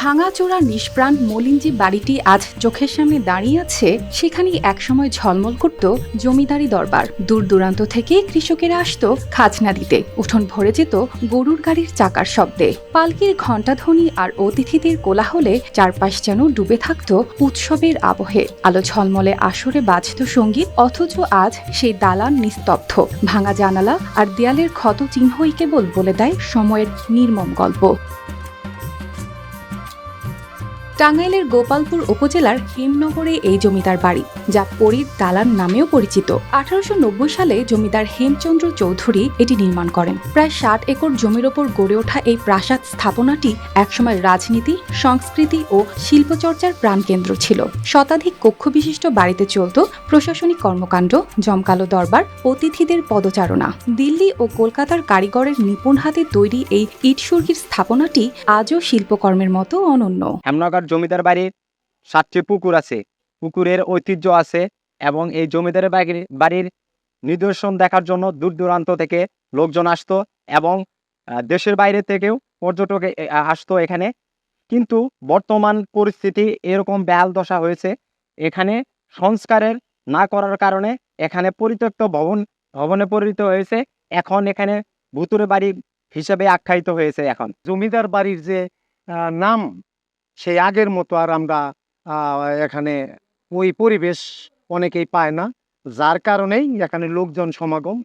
ভাঙাচোরা নিষ্প্রাণ মলিনজি বাড়িটি আজ চোখের সামনে দাঁড়িয়ে আছে, সেখানেই একসময় ঝলমল করত জমিদারি দরবার। দূর দূরান্ত থেকে কৃষকেরা আসত খাজনা দিতে। উঠোন ভরে যেত গরুর গাড়ির চাকার শব্দে। পালকির ঘণ্টাধ্বনি আর অতিথিদের কোলাহলে চারপাশ যেন ডুবে থাকত উৎসবের আবহে। আলো ঝলমলে আসরে বাজত সংগীত, অথচ আজ সেই দালান নিস্তব্ধ। ভাঙা জানালা আর দেয়ালের ক্ষত চিহ্নই কেবল বলে দেয় সময়ের নির্মম গল্প। টাঙ্গাইলের গোপালপুর উপজেলার হেমনগরে এই জমিদার বাড়ি, যা পরীর দালান নামেও পরিচিত। আঠারোশো নব্বই সালে জমিদার হেমচন্দ্র চৌধুরী এটি নির্মাণ করেন। প্রায় ষাট একর জমির ওপর গড়ে ওঠা এই প্রাসাদ স্থাপনাটি একসময় রাজনীতি, সংস্কৃতি ও শিল্পচর্চার প্রাণকেন্দ্র ছিল। শতাধিক কক্ষ বিশিষ্ট বাড়িতে চলত প্রশাসনিক কর্মকাণ্ড, জমকালো দরবার, অতিথিদের পদচারণা। দিল্লি ও কলকাতার কারিগরের নিপুণ হাতে তৈরি এই ইটসুর্গির স্থাপনাটি আজও শিল্পকর্মের মতো অনন্য। হেমনগর জমিদার বাড়ির সাতটি পুকুর আছে। পুকুরের ঐতিহ্য আছে এবং এই জমিদার বাড়ির বাড়ির নিদর্শন দেখার জন্য দূর দূরান্ত থেকে লোকজন আসতো এবং দেশের বাইরে থেকেও পর্যটক আসতো এখানে। কিন্তু বর্তমান পরিস্থিতি এরকম বেহাল দশা হয়েছে। এখানে সংস্কারের না করার কারণে এখানে পরিত্যক্ত ভবন ভবনে পরিণত হয়েছে। এখন এখানে ভুতুরে বাড়ি হিসেবে আখ্যায়িত হয়েছে এখন। জমিদার বাড়ির যে নাম সেই আগের মতো আর আমরা এখানে ওই পরিবেশ অনেকেই পায় না। যার কারণেই এখানে লোকজন সমাগম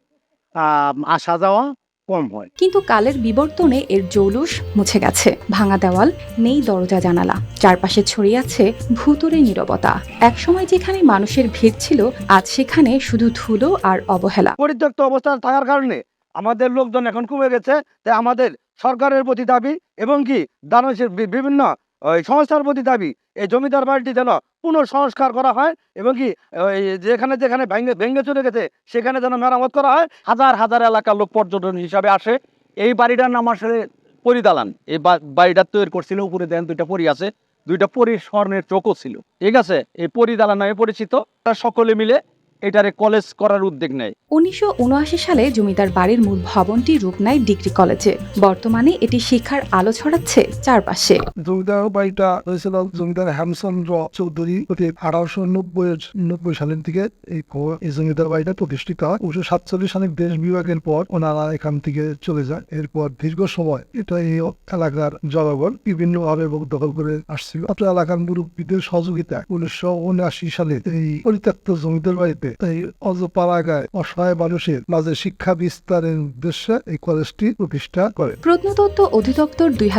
আসা যাওয়া কম হয়। কিন্তু কালের বিবর্তনে এর জৌলুস মুছে গেছে। ভাঙা দেওয়াল নেই দরজা জানালা। চারপাশে ছড়িয়ে আছে ভূতুরে নীরবতা। একসময় যেখানে মানুষের ভিড় ছিল আজ সেখানে শুধু ধুলো আর অবহেলা। পরিত্যক্ত অবস্থা থাকার কারণে আমাদের লোকজন এখন কমে গেছে। তাই আমাদের সরকারের প্রতি দাবি এবং কি দানবের বিভিন্ন ওই সংস্থার প্রতি দাবি, এই জমিদার বাড়িটি যেন পুনঃসংস্কার করা হয় এবং কি যেখানে যেখানে ভেঙে ভেঙে চলে গেছে, সেখানে যেন মেরামত করা হয়, হাজার হাজার এলাকার লোক পর্যটন হিসাবে আসে। এই বাড়িটার নাম আসলে পরিদালান। এই বাড়িটা তৈরি করছিল, উপরে দেন দুইটা পরি আছে, দুইটা পরি স্বর্ণের চোখও ছিল। ঠিক আছে? এই পরিদালান নামে পরিচিত। তারা সকলে মিলে এটারে কলেজ করার উদ্যোগ নেয়। উনিশশো উনআশি সালে জমিদার বাড়ির মূল ভবনটি রূপ নেয় ডিগ্রি কলেজে। বর্তমানে এটি শিক্ষার আলো ছড়াচ্ছে চারপাশে। জমিদার বাড়িটা হয়েছিল জমিদার হেমচন্দ্র চৌধুরী প্রতি আঠারোশো নব্বই নব্বই সালের দিকে। এই জমিদার বাড়িটা প্রতিষ্ঠিত হয়। উনিশশো সাতচল্লিশ সালে দেশ বিভাগের পর ওনারা এখান থেকে চলে যায়। এরপর দীর্ঘ সময় এটা এই এলাকার জনগণ বিভিন্ন ভাবে দখল করে আসছিল। এলাকার মুরব্বীদের সহযোগিতায় উনিশশো উনআশি সালে এই পরিত্যক্ত জমিদার বাড়িতে এই অজপাড়াগায় অসহায় মানুষের মাঝে শিক্ষা বিস্তারের উদ্দেশ্যে এই কলেজটি প্রতিষ্ঠা করে। প্রত্নতত্ত্ব অধিদপ্তর দুই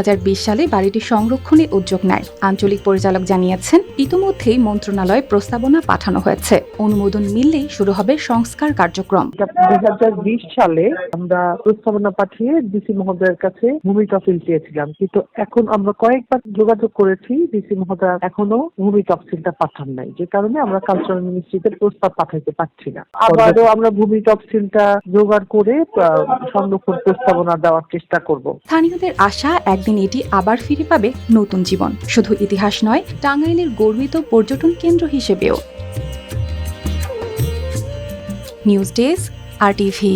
সালে বাড়িটি সংরক্ষণে উদ্যোগ নেয়। আঞ্চলিক পরিচালক জানিয়েছেন ইতিমধ্যেই মন্ত্রণালয়ে প্রস্তাবনা পাঠানো হয়েছে। অনুমোদন মিললেই শুরু হবে সংস্কার কার্যক্রম। দুই হাজার বিশ সালে আমরা প্রস্তাবনা পাঠিয়ে ডিসি মহোদয়ের কাছে ভূমি তফসিল চেয়েছিলাম। কিন্তু এখন আমরা কয়েকবার যোগাযোগ করেছি ডিসি মহোদয় এখনও ভূমি তফসিলটা পাঠান নাই। যে কারণে আমরা কালচারাল মিনিস্ট্রিতে প্রস্তাব পাঠাইতে পারছি না। আবারও আমরা ভূমি তফসিলটা জোগাড় করে সংরক্ষণ প্রস্তাবনা দেওয়ার চেষ্টা করব। স্থানীয়দের আশা একদিন এটি আবার ফিরে পাবে নতুন জীবন। শুধু ইতিহাস নয় টাঙ্গাইলের গর্বিত পর্যটন কেন্দ্র হিসেবেও। নিউজ ডেস্ক আর টিভি